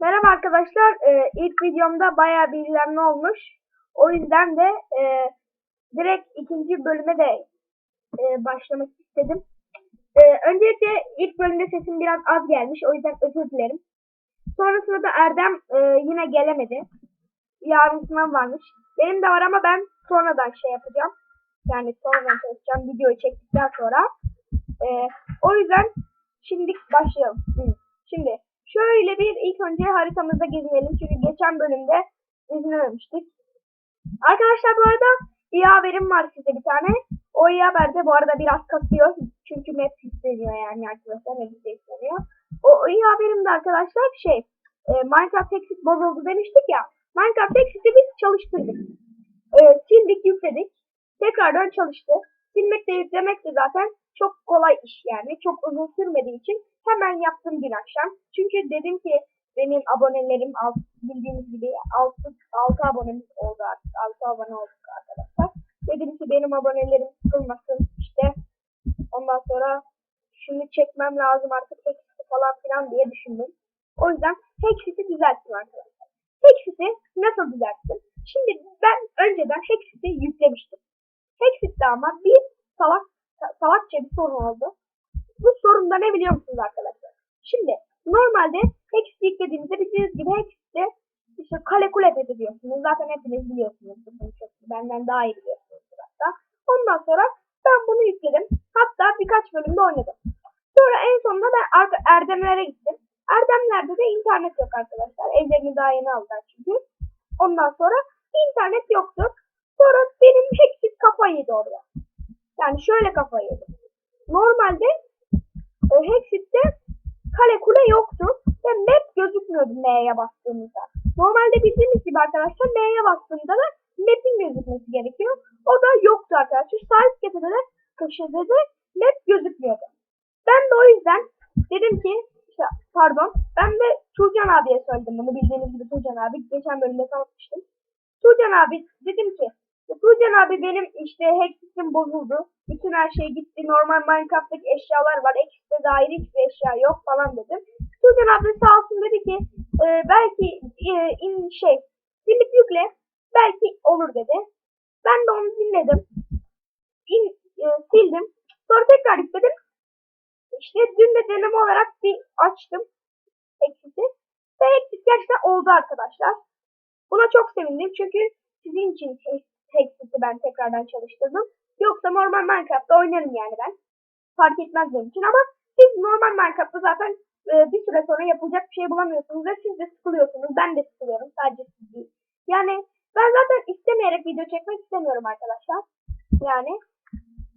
Merhaba arkadaşlar. Ee, ilk videomda bayağı bir izlenme olmuş. O yüzden de e, direkt ikinci bölüme de e, başlamak istedim. E, öncelikle ilk bölümde sesim biraz az gelmiş. O yüzden özür dilerim. Sonrasında da Erdem e, yine gelemedi. Yarın sınav varmış. Benim de var ama ben sonradan şey yapacağım. Yani sonradan çalışacağım. Videoyu çektikten sonra. E, o yüzden şimdi başlayalım. Şimdi şöyle bir ilk önce haritamızda gezinelim. Çünkü geçen bölümde gezinememiştik. Arkadaşlar bu arada iyi haberim var size bir tane. O iyi haber de bu arada biraz kasıyor. Çünkü map isteniyor yani arkadaşlar. Map isteniyor. O, o iyi haberim de arkadaşlar şey e, Minecraft Exit bozuldu demiştik ya. Minecraft Exit'i biz çalıştırdık. E, sildik yükledik. Tekrardan çalıştı. Silmek de yüklemek de zaten çok kolay iş yani. Çok uzun sürmediği için hemen yaptım dün akşam. Çünkü dedim ki benim abonelerim alt, bildiğiniz gibi 6, 6 abonemiz oldu artık. 6 abone olduk arkadaşlar. Dedim ki benim abonelerim sıkılmasın işte. Ondan sonra şunu çekmem lazım artık Hexit'i falan filan diye düşündüm. O yüzden Hexit'i düzelttim arkadaşlar. Hexit'i nasıl düzelttim? Şimdi ben önceden Hexit'i yüklemiştim. Hexit'te ama bir salak salakça bir sorun oldu. Bu sorun da ne biliyor musunuz arkadaşlar? Şimdi normalde Hexit yüklediğinizde bildiğiniz gibi Hexit'te işte kale kule ediyorsunuz. Zaten hepiniz biliyorsunuz. Bunu çok benden daha iyi biliyorsunuz hatta. Ondan sonra ben bunu yükledim. Hatta birkaç bölümde oynadım. Sonra en sonunda ben Erdemlere gittim. Erdemlerde de internet yok arkadaşlar. Evlerini daha yeni aldılar çünkü. Ondan sonra internet yoktu. Sonra benim Hexit kafayı yedi orada. Yani şöyle kafayı yedi. Normalde e, Hexit'te kale kule yoktu ve map gözükmüyordu M'ye bastığımızda. Normalde bildiğimiz gibi arkadaşlar M'ye bastığında da map'in gözükmesi gerekiyor. O da yoktu arkadaşlar. Üst köşede de köşede de map gözükmüyordu. Ben de o yüzden dedim ki işte, pardon ben de Tuğcan abiye söyledim bunu bildiğiniz gibi Tuğcan abi geçen bölümde tanıtmıştım. Tuğcan abi dedim ki Tuğcan abi benim işte Hexit'im bozuldu. Bütün her şey gitti. Normal Minecraft'taki eşyalar var. Exit'e dair hiçbir eşya yok falan dedim. Tuğcan abi sağ olsun dedi ki e, belki e, in, şey silip yükle belki olur dedi. Ben de onu dinledim. İn, e, sildim. Sonra tekrar yükledim. İşte dün de deneme olarak bir açtım Exit'i. Ve Exit gerçekten oldu arkadaşlar. Buna çok sevindim çünkü sizin için Hexit'i ben tekrardan çalıştırdım. Yoksa normal Minecraft'ta oynarım yani ben. Fark etmez benim için ama siz normal Minecraft'ta zaten e, bir süre sonra yapılacak bir şey bulamıyorsunuz ve siz de sıkılıyorsunuz. Ben de sıkılıyorum sadece siz değil. Yani ben zaten istemeyerek video çekmek istemiyorum arkadaşlar. Yani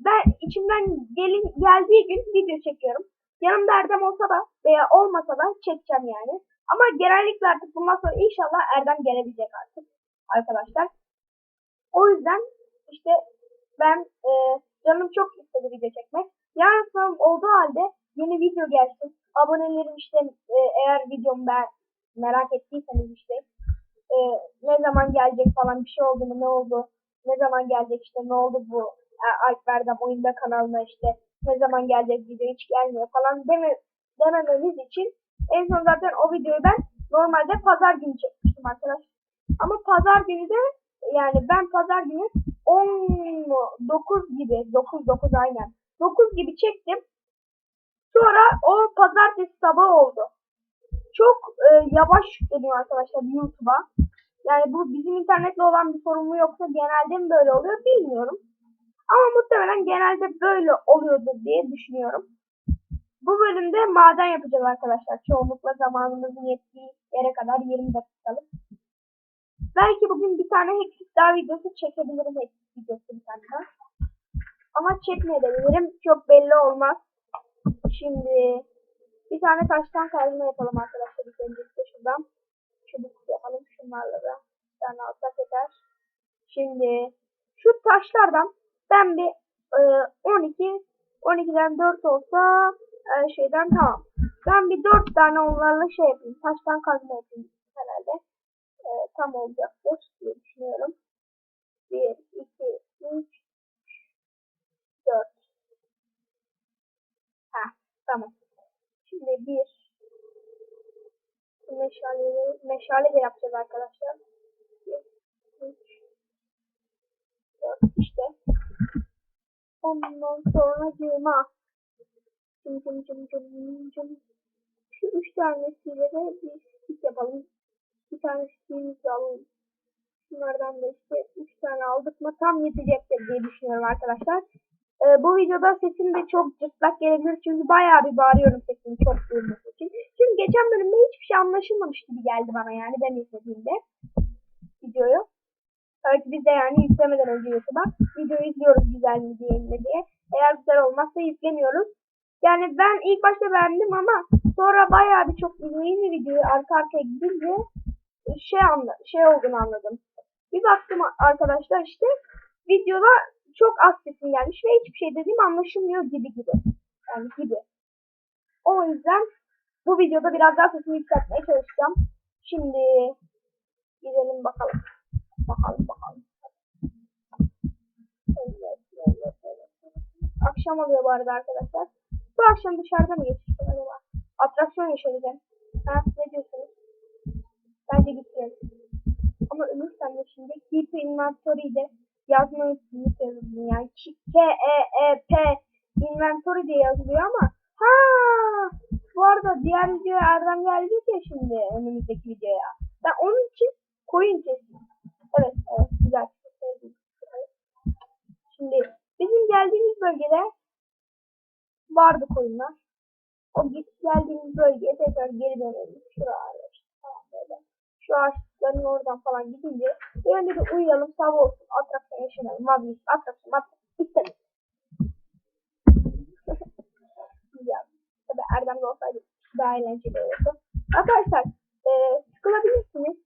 ben içimden gelin, geldiği gün video çekiyorum. Yanımda Erdem olsa da veya olmasa da çekeceğim yani. Ama genellikle artık bundan sonra inşallah Erdem gelebilecek artık arkadaşlar. O yüzden işte ben e, canım çok istedi video çekmek. Yarın sınav olduğu halde yeni video gelsin. Abonelerim işte e, eğer videomu ben merak ettiyseniz işte e, ne zaman gelecek falan bir şey oldu mu ne oldu ne zaman gelecek işte ne oldu bu e, Alp Erdem oyunda kanalına işte ne zaman gelecek video hiç gelmiyor falan deme, dememeniz için en son zaten o videoyu ben normalde pazar günü çekmiştim arkadaşlar. Ama pazar günü de yani ben pazar günü 19 gibi 9 9 aynen 9 gibi çektim. Sonra o pazartesi sabah oldu. Çok e, yavaş yükleniyor arkadaşlar YouTube'a. Yani bu bizim internetle olan bir sorun mu yoksa genelde mi böyle oluyor bilmiyorum. Ama muhtemelen genelde böyle oluyordur diye düşünüyorum. Bu bölümde maden yapacağız arkadaşlar. Çoğunlukla zamanımızın yettiği yere kadar 20 dakikalık. Belki bugün bir tane Hexit daha videosu çekebilirim. Hexit videosu bir tane daha. Ama çekmeyebilirim. Çok belli olmaz. Şimdi bir tane taştan kazma yapalım arkadaşlar. İlk öncelikle şuradan çubuk yapalım. Şunlarla da bir tane alsak yeter. Şimdi şu taşlardan ben bir e, 12 12'den 4 olsa e, şeyden tamam. Ben bir 4 tane onlarla şey yapayım. Taştan kazma yapayım herhalde e, tam olacaktır diye düşünüyorum. 1, 2, 3, 4. Ha, tamam. Şimdi bir meşale, meşale de yapacağız arkadaşlar. Bir, üç, dört işte. Ondan sonra cıma. Cım cım cım cım cım. Şu üç tanesiyle de bir stick yapalım. Bir tane stickimizi alalım. Bunlardan da işte üç tane aldık mı tam yetecektir diye düşünüyorum arkadaşlar. Ee, bu videoda sesim de çok cırtlak gelebilir çünkü bayağı bir bağırıyorum sesimi çok duyulması için. Çünkü geçen bölümde hiçbir şey anlaşılmamış gibi geldi bana yani ben izlediğimde videoyu. Evet biz de yani yüklemeden önce YouTube'a videoyu izliyoruz güzel mi diye mi diye. Eğer güzel olmazsa yüklemiyoruz. Yani ben ilk başta beğendim ama sonra bayağı bir çok yeni videoyu arka arkaya gidince şey anla şey olduğunu anladım. Bir baktım arkadaşlar işte videoda çok az sesim gelmiş ve hiçbir şey dediğim anlaşılmıyor gibi gibi. Yani gibi. O yüzden bu videoda biraz daha sesimi yükseltmeye çalışacağım. Şimdi gidelim bakalım. Bakalım bakalım. Evet, evet. Akşam oluyor bu arada arkadaşlar. Bu akşam dışarıda mı geçirsin acaba? Atraksiyon hem. Ha, ne diyorsunuz? Bence gitmeyelim. Ama ölürsem de şimdi Keep Inventory'de yazmayı unutuyorum yani. K E E P Inventory diye yazılıyor ama ha bu arada diğer videoya Erdem gelecek ya şimdi önümüzdeki videoya. Ben onun için koyun kestim. Evet evet güzel. Şimdi bizim geldiğimiz bölgede vardı koyunlar. O git geldiğimiz bölgeye tekrar geri dönelim. Şuraya. Şu ağaçların oradan falan gidince bir önce de uyuyalım sabah olsun atraksiyon yaşayalım. Vazgeçtim atraksiyon atraksiyon istedim. Güzel. Tabi Erdem'de olsaydı daha eğlenceli olurdu. Arkadaşlar e, sıkılabilirsiniz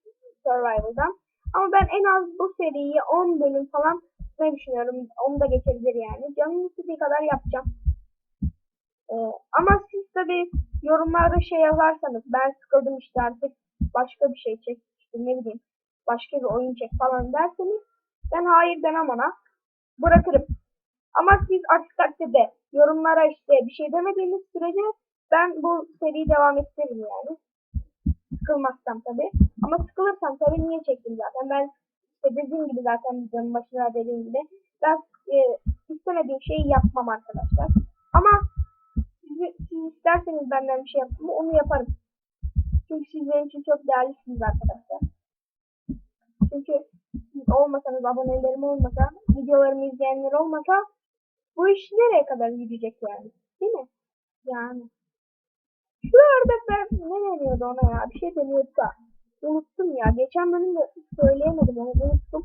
Survival'dan. Ama ben en az bu seriyi 10 bölüm falan ne düşünüyorum. Onu da geçebilir yani. Canım istediği kadar yapacağım. Ee, ama siz tabi yorumlarda şey yazarsanız ben sıkıldım işte artık başka bir şey çek işte ne bileyim başka bir oyun çek falan derseniz ben hayır demem ona bırakırım. Ama siz aksi takdirde yorumlara işte bir şey demediğiniz sürece ben bu seriyi devam ettiririm yani. Sıkılmazsam tabi. Ama sıkılırsam tabi niye çektim zaten. Ben işte dediğim gibi zaten videonun başına dediğim gibi ben e, istemediğim şeyi yapmam arkadaşlar. Ama siz, siz isterseniz benden bir şey yapmamı onu yaparım. Çünkü siz benim için çok değerlisiniz arkadaşlar. Çünkü siz olmasanız, abonelerim olmasa, videolarımı izleyenler olmasa bu iş nereye kadar gidecek yani? Değil mi? Yani. Şurada ben ne deniyordu ona ya? Bir şey deniyordu da. Unuttum ya. Geçen bölümde söyleyemedim onu. Unuttum.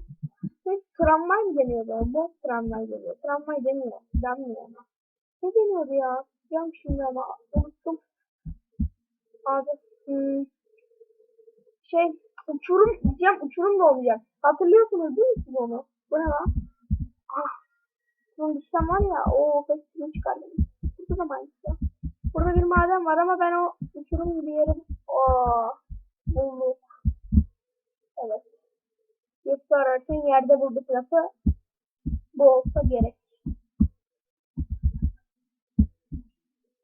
Ne tramvay mı deniyordu? Bu tramvay deniyor. Tramvay deniyor. Denmiyor ama. Ne deniyordu ya? Yapacağım şimdi ama unuttum. Hmm, şey uçurum diyeceğim uçurum da olmayacak. Hatırlıyorsunuz değil mi siz onu? Bu ne lan? Ah. Bunun düşten var ya o festivini çıkardım. Bu da mantıklı. Burada bir maden var ama ben o uçurum gibi yerim. Ooo. Bulduk. Evet. Yoksa ararken yerde bulduk lafı. Bu olsa gerek.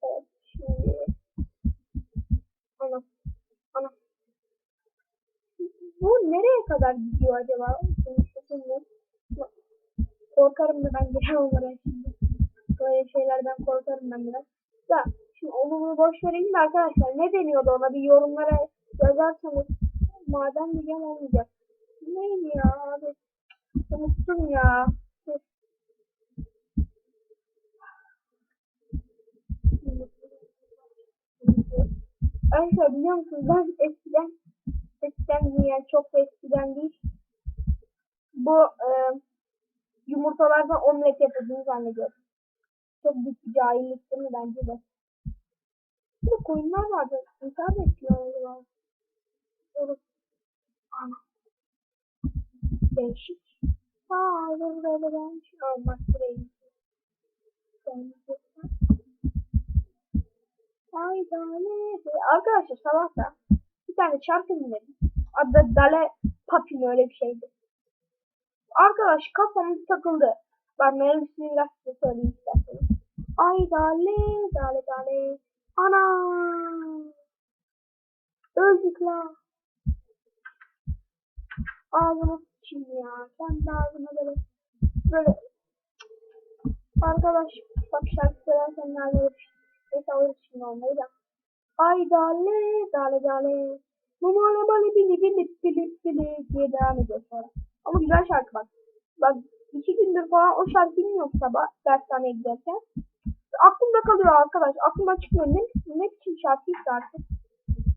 Evet. Şimdi. Ana. Ana. Bu nereye kadar gidiyor acaba? Korkarım da ben giremem oraya şimdi. Böyle şeylerden korkarım ben biraz. Da şimdi onu bunu boş vereyim de arkadaşlar ne deniyordu ona bir yorumlara yazarsanız maden diyeceğim olmayacak. Neydi ya abi? Unuttum ya. Arkadaşlar biliyor musunuz ben eskiden eskiden yani çok da eskiden değil bu e, yumurtalardan omlet yapıldığını zannediyorum. Çok büyük bir cahillik değil mi bence de. Burada koyunlar vardı. Ettiler acaba? Olur. Ana. Değişik. Aa, burada da gelmiş. Almak sırayı. Ay dale. Arkadaşlar sabah da bir tane şarkı dinledim. Adı Dale Papin öyle bir şeydi. Arkadaş kafamız takıldı. Ben melodisini biraz size söyleyeyim isterseniz. Ay dale dale dale. Ana. Öldük la. Ağzıma sıçayım ya. Sen de ağzına böyle böyle Arkadaş bak şarkı söylerken nerede olur? Neyse alırız şimdi onları da. Ay dale dale dale. Numale bale bili bili bili bili diye devam ediyor sonra. Ama güzel şarkı bak. Bak iki gündür falan o şarkı dinliyorum sabah dershaneye giderken. Aklımda kalıyor arkadaş. Aklımdan çıkmıyor. Ne, ne biçim şarkıysa artık.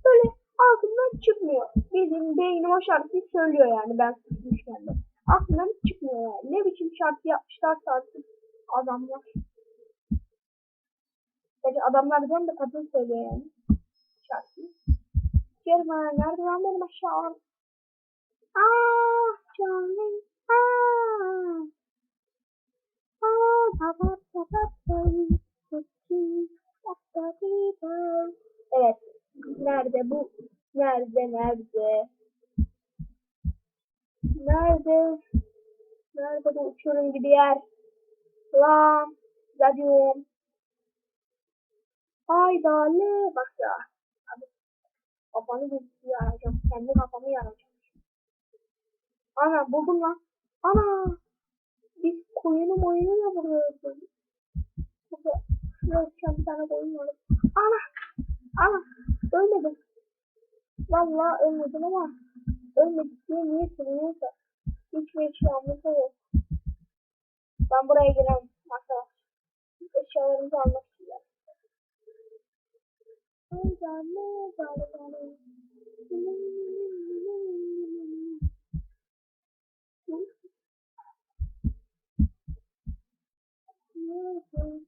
Böyle aklımdan çıkmıyor. Bildiğin beynim o şarkıyı söylüyor yani ben susmuşken de. Aklımdan çıkmıyor yani. Ne biçim şarkı yapmışlarsa artık adamlar. Peki adamlar diyorum da kadın söylüyor yani. Şarkıyı. Yarım. Merdiven benim aşağı. Aaa. Canım. Ah. Ah, Aaa. Evet. Nerede bu? Nerede? Nerede? Nerede? Nerede bu uçurum gibi yer? La, stadyum. Hayda ne bak ya. Kafanı bir yarayacağım. Kendi kafamı yarayacağım. Ana buldum lan. Ana. Biz koyunu moyunu da buluyoruz. Burada şuraya bir tane koyun var. Ana. Ana. Ölmedim. Vallahi ölmedim ama ölmedik diye niye sürüyorsa hiçbir eşyamız da yok. Ben buraya giremem arkadaşlar. Eşyalarımızı almak 爱在每个角落，角落，角落，角落，角落，角落，角落。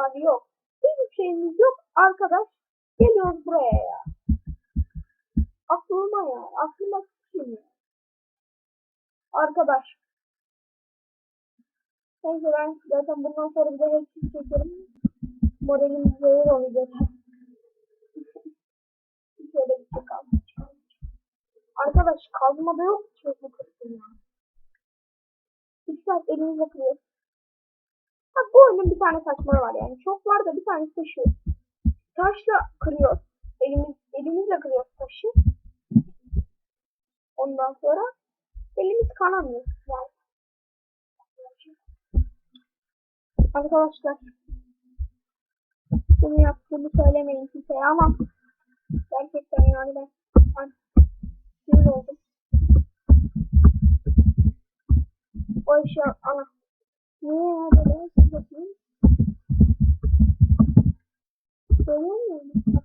Var? Yok. Hiçbir şeyimiz yok. Arkadaş geliyoruz buraya ya. Aklıma ya. Aklıma ya. Arkadaş. Neyse ben zaten bundan sonra bir de hepsini çekerim. Moralim zayıf olacak. Şöyle bir şey kalmış. Arkadaş kazmada yok ki bu kısım ya. İki saat elimizle kırıyoruz. Ha bu oyunun bir tane saçmalığı var yani. Çok var da bir tanesi şu. Taşla kırıyoruz. Elimiz, elimizle kırıyoruz taşı. Ondan sonra elimiz kanamıyor. Yani. Arkadaşlar bunu yaptığımı söylemeyin kimseye ama gerçekten yani ben, sinir oldum. O eşya ana. Görüyor musun?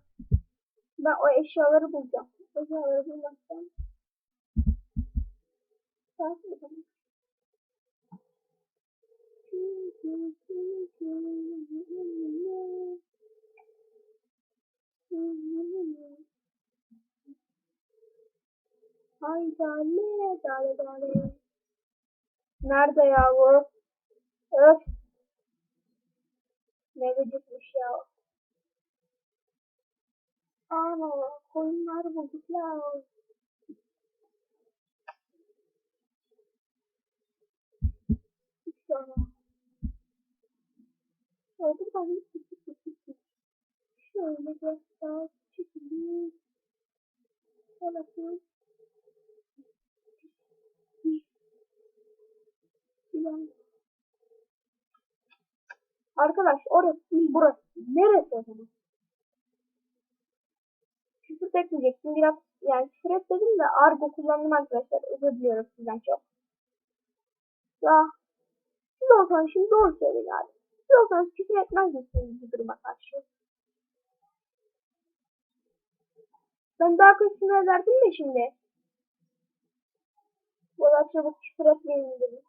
Ben o eşyaları bulacağım. Eşyaları bulmaktan. Takip edelim. Ay dale dale dale. Nerede ya? Öf. Ne gıcıkmış ya. Ana koyunlar bulduklar oldu. Sonra. Öldür bana küçük küçük. Şöyle biraz daha küçük bir. Olası. Bilmiyorum. Arkadaş orası değil burası. Neresi o zaman? Küfür etmeyecektim. Biraz yani küfür etmedim de argo kullandım arkadaşlar. Özür diliyorum sizden çok. Ya siz olsanız şimdi doğru söyleyin abi. Siz olsanız küfür etmez misiniz bu duruma karşı? Ben daha kötüsünü ederdim de şimdi. Bu kadar çabuk küfür etmeyin dedim.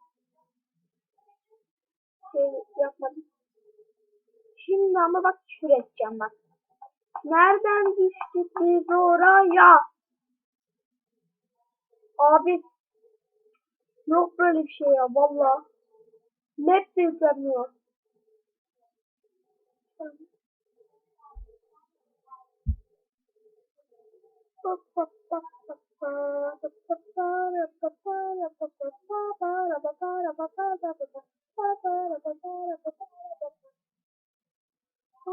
Şey yapmadım. Şimdi ama bak küfür edeceğim bak. Nereden düştük biz oraya? Abi yok böyle bir şey ya valla. Map de 我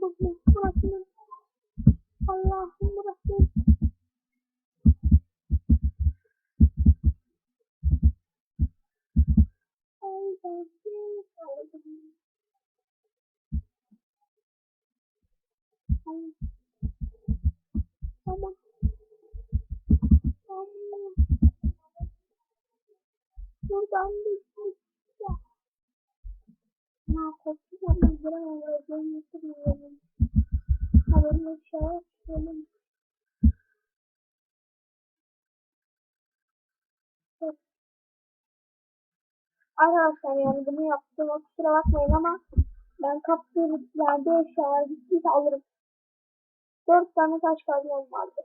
都不客气。Bilmiyorum. Haberini şey yapıyorum. Arkadaşlar yani bunu yaptığıma kusura bakmayın ama ben kaptığım yerde eşyalar bittiyse alırım. Dört tane taş kazmam vardı.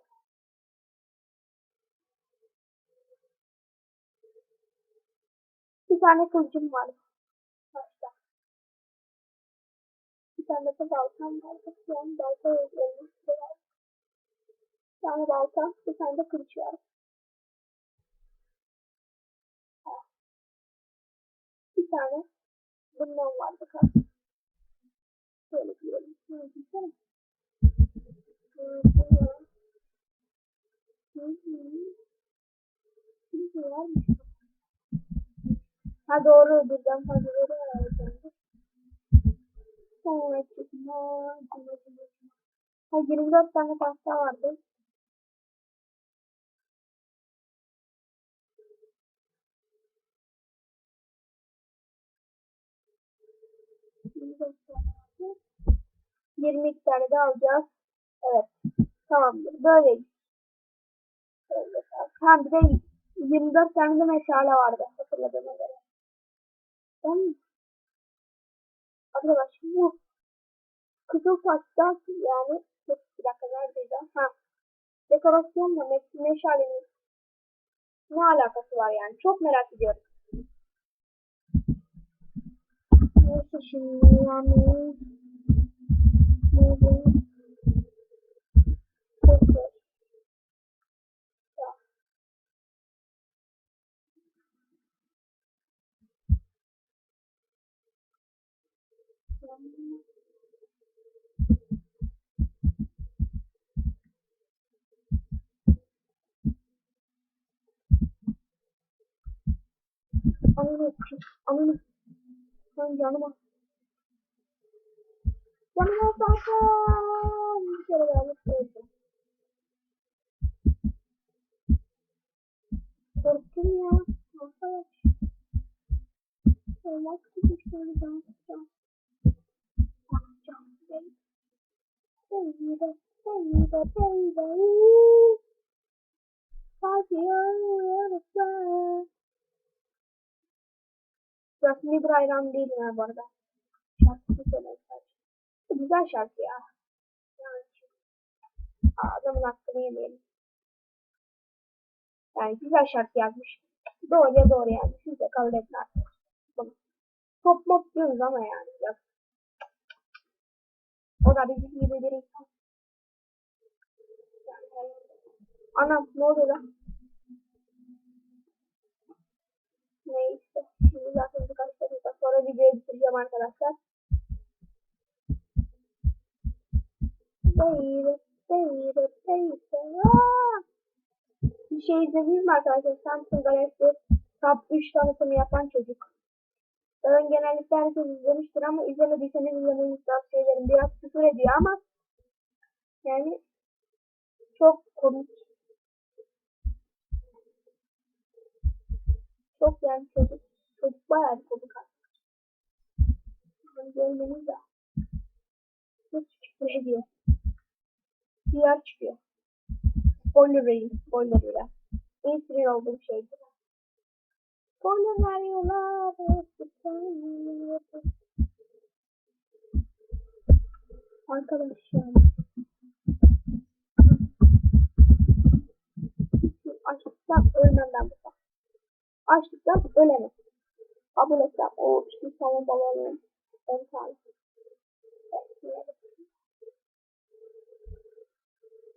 Bir tane kılıcım var. De baltam var. Şu an balta yazıyorum. Bir tane balta, bir tane de kılıç var. Bir tane bundan vardı kanka. Şöyle diyelim. Şöyle diyelim. Ha doğru birden fazla Ha 24 tane pasta vardı. Yirmi iki tane de alacağız. Evet. Tamamdır. Böyle. Böyle. Bir de 24 tane de meşale vardı. Hatırladığıma göre. Tamam. Arkadaşlar bu kızıl taştan yani bir dakika neredeydi? Ha. Dekorasyonla me meşalenin ne alakası var yani? Çok merak ediyorum. Neyse şimdi yani? Çok zor. Ananı Ananı Sen canıma. Canıma sakın Bir kere daha mutlu Korktum ya. Arkadaş. Olmaz ki bir şöyle can tutacağım Bakacağım Baby Baby Baby Baby Hadi yanımda Jasmine bir hayran değilim ya bu arada. Şarkısı söylüyor sadece. Güzel şarkı ya. Yani adamın hakkını yemeyelim. Yani güzel şarkı yazmış. Doğruya doğru yani. Siz de kabul edin artık. Pop mop diyoruz ama yani. Yok. O da bizim gibi bir insan. Anam ne oluyor lan? Şimdi zaten birkaç dakika sonra videoyu bitireceğim arkadaşlar. Baby, baby, baby. Bir şey izlediniz mi arkadaşlar? Samsung Galaxy Tab 3 tanıtımı yapan çocuk. Ben genellikle herkes izlemiştir ama izlemediyseniz izlemenizi tavsiye ederim. Biraz küfür ediyor ama yani çok komik. Çok yani çocuk. Çocuk bayağı bir komik artık. Yani görmeniz de. Nasıl küfür ediyor. Bir yer çıkıyor. Spoiler vereyim. Spoiler vereyim. En sinir olduğum şey. Spoiler veriyorlar. Arkadaşlar. Açıkçası ölmem ben bu Açlıktan ölemez. Kabul etsem. O işte salon balığının 10 tane. Evet, yine de-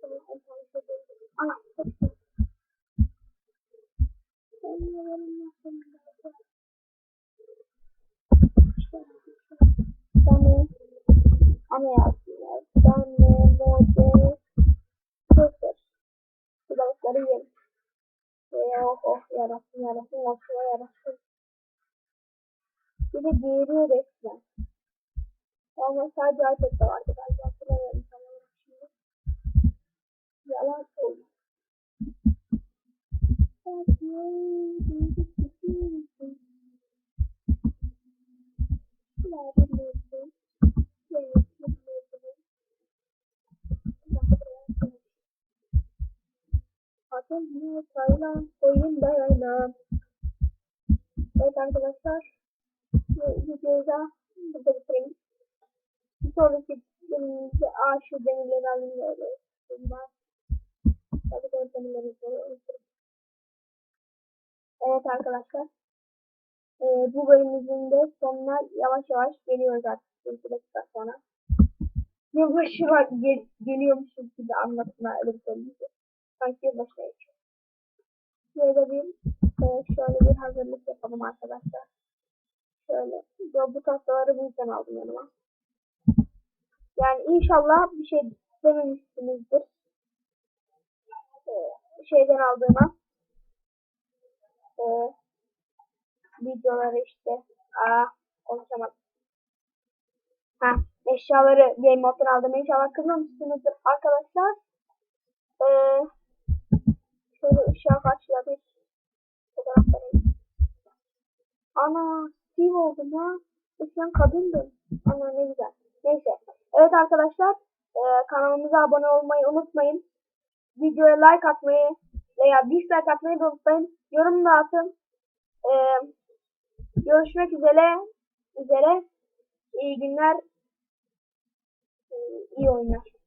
Tamam, on tane şey koydum. Ana, çok Tane ana yazdılar. Tane mode sıfır. Yerim. Ee, oh oh yarabbim yarabbim olsun yarabbim. Bir de geğiriyor resmen. Ama sadece iPad'de vardı galiba hatırlamıyorum tam olarak şimdi. Yalan söylüyor. Adımı Taylan koyun dayanam. Evet arkadaşlar. Videoyu da burada bitireyim. Bir sonraki bölümümüzde aa şu demirleri böyle. Bunlar. Tabii ki demirleri. Evet arkadaşlar. Ee, bu bölümümüzün de sonuna yavaş yavaş geliyoruz artık. Bir dakika sonra. Yavaş yavaş gel geliyormuşuz gibi anlatma öyle bir bölümümüzü. Sanki geçiyor. Şöyle bir e, şöyle bir hazırlık yapalım arkadaşlar. Şöyle. Bu, tahtaları bu yüzden aldım yanıma. Yani inşallah bir şey dememişsinizdir. Ee, şeyden aldığıma. Ee, videoları işte. Aa, konuşamadım. Ha, eşyaları Game Mode'dan aldım. İnşallah kızmamışsınızdır arkadaşlar. Ee, şöyle ışığa karşıya bir fotoğrafları. Ana, Steve oldum ha. Eskiden kadındım. Ana ne güzel. Neyse. Evet arkadaşlar. E, kanalımıza abone olmayı unutmayın. Videoya like atmayı veya dislike atmayı da unutmayın. Yorum da atın. E, görüşmek üzere. üzere. İyi günler. iyi oyunlar.